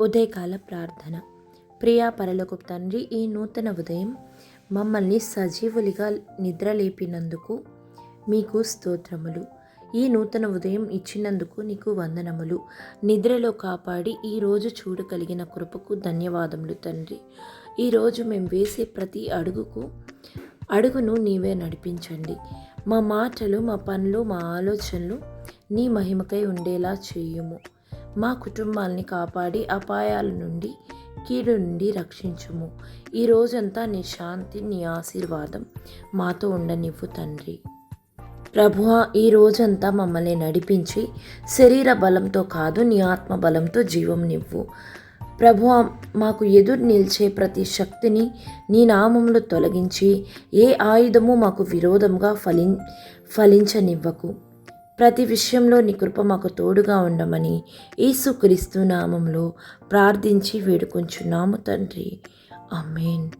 ఉదయకాల ప్రార్థన. ప్రియా పరలోకు తండ్రి ఈ నూతన ఉదయం మమ్మల్ని సజీవులుగా నిద్రలేపినందుకు మీకు స్తోత్రములు. ఈ నూతన ఉదయం ఇచ్చినందుకు నీకు వందనములు. నిద్రలో కాపాడి ఈరోజు చూడగలిగిన కృపకు ధన్యవాదములు తండ్రి. ఈరోజు మేము వేసే ప్రతి అడుగుకు అడుగును నీవే నడిపించండి. మా మాటలు మా పనులు మా ఆలోచనలు నీ మహిమకై ఉండేలా చేయుము. మా కుటుంబాల్ని కాపాడి అపాయాల నుండి కీడు నుండి రక్షించుము. ఈ రోజంతా నీ శాంతి నీ ఆశీర్వాదం మాతో ఉండనివ్వు తండ్రి. ప్రభువ ఈ రోజంతా మమ్మల్ని నడిపించి శరీర బలంతో కాదు నీ ఆత్మ బలంతో జీవం నివ్వు. ప్రభువ మాకు ఎదురు నిలిచే ప్రతి శక్తిని నీ నామంలో తొలగించి ఏ ఆయుధము మాకు విరోధంగా ఫలి ఫలించనివ్వకు. ప్రతి విషయంలో నీ కృప మాకు తోడుగా ఉండమని యేసుక్రీస్తు నామంలో ప్రార్థించి వేడుకొంచున్నాము తండ్రి. అమ్మేన్